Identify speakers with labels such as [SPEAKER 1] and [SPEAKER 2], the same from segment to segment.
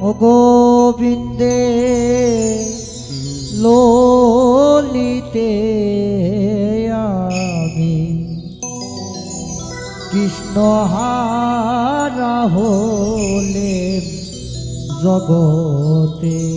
[SPEAKER 1] ও গোবিন্দে লোলিতে আমি। কৃষ্ণ হারা হলে জগতে।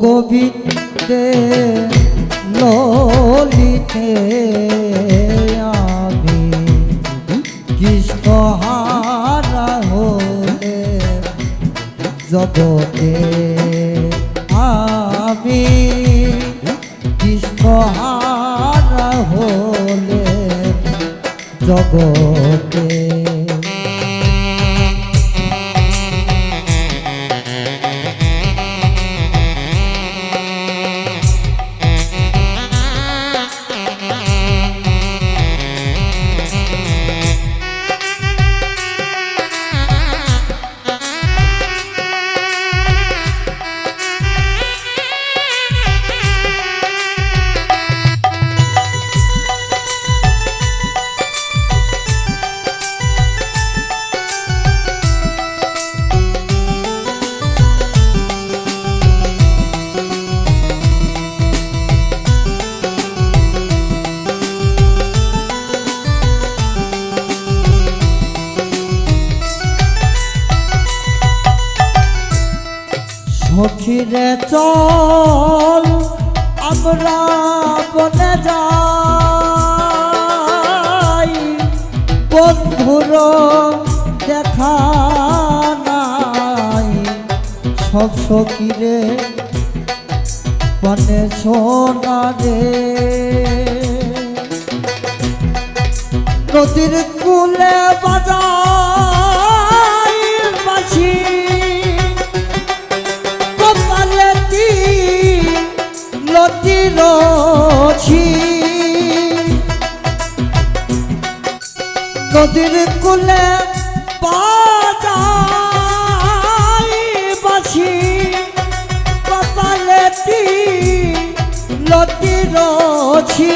[SPEAKER 1] গোবিন্দে ললিতে আমি কৃষ্ণ হারা হলে জগতে আমি কৃষ্ণ হারা হলে জগতে সখীরে চল, আমরা বনে যাই। বন্ধুর দেখা নাই, সব সখীরে বনে সোনা রে। নদীর কুলে বাজাই রছি নদীর কুলে বাজাই বাছি কপালেতি লতি রছি।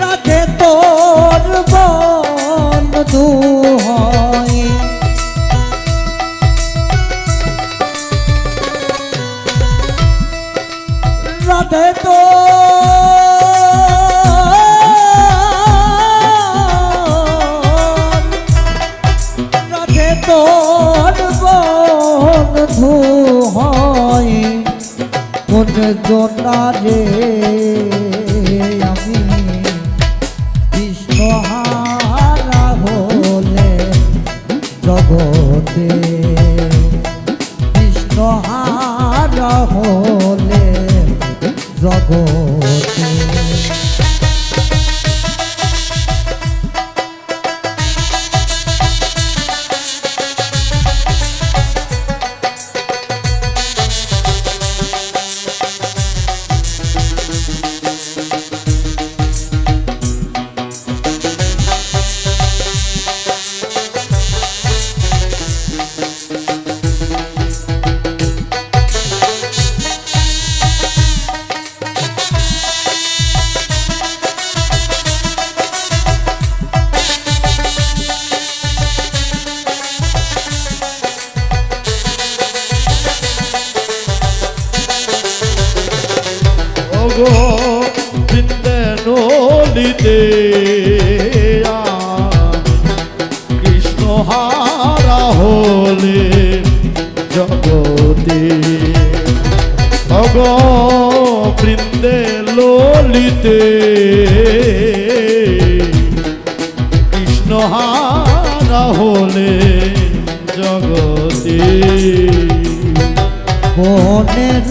[SPEAKER 1] রাধে তোর জোনারে আমি বিষ্ণহারা হলে জগতে বিষ্ণহারা হলে কোন জোনারে
[SPEAKER 2] ললিতে কৃষ্ণ হারা হলে জগতে। ভগ বৃন্দে ললিতে কৃষ্ণ হারা হলে জগতে।
[SPEAKER 1] বনের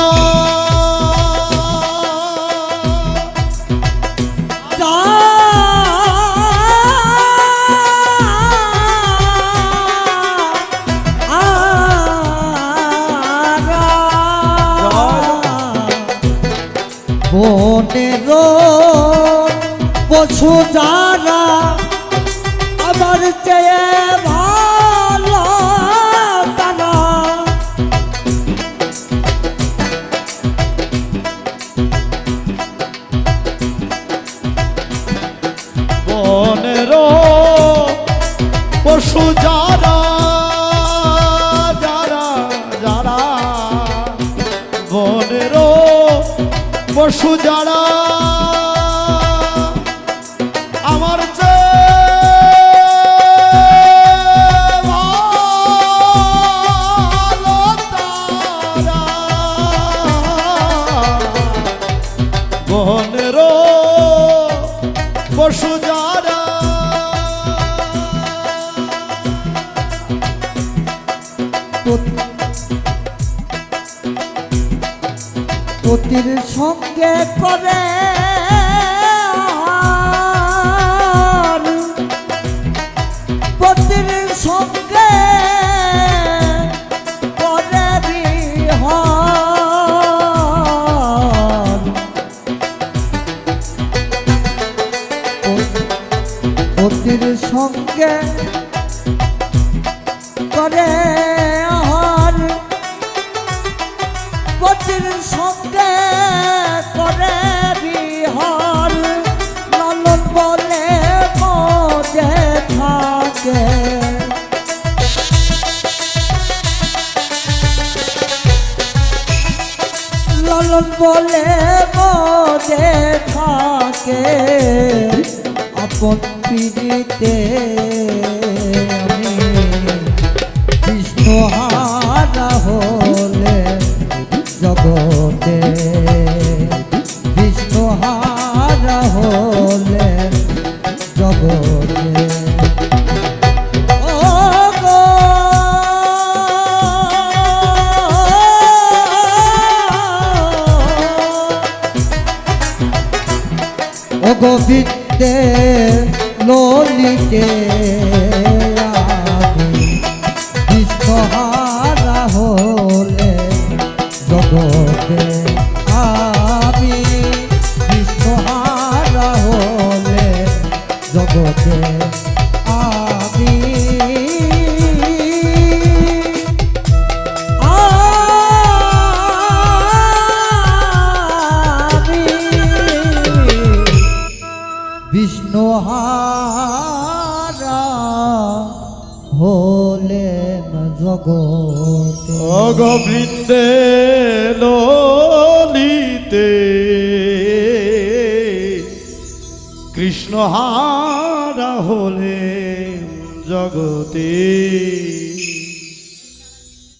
[SPEAKER 1] বনের পশু যারা আমার চেয়ে পতির সঙ্গে করে পতির সঙ্গে করে বিহার লালন বলে মজে থাকে। লালন বলে বিষ্ণু হারা হলে জগতে। গোবিন্দে ললিতে হলে জগতে।
[SPEAKER 2] অগবৃন্দে ললিতে কৃষ্ণ হারা হলে জগতে।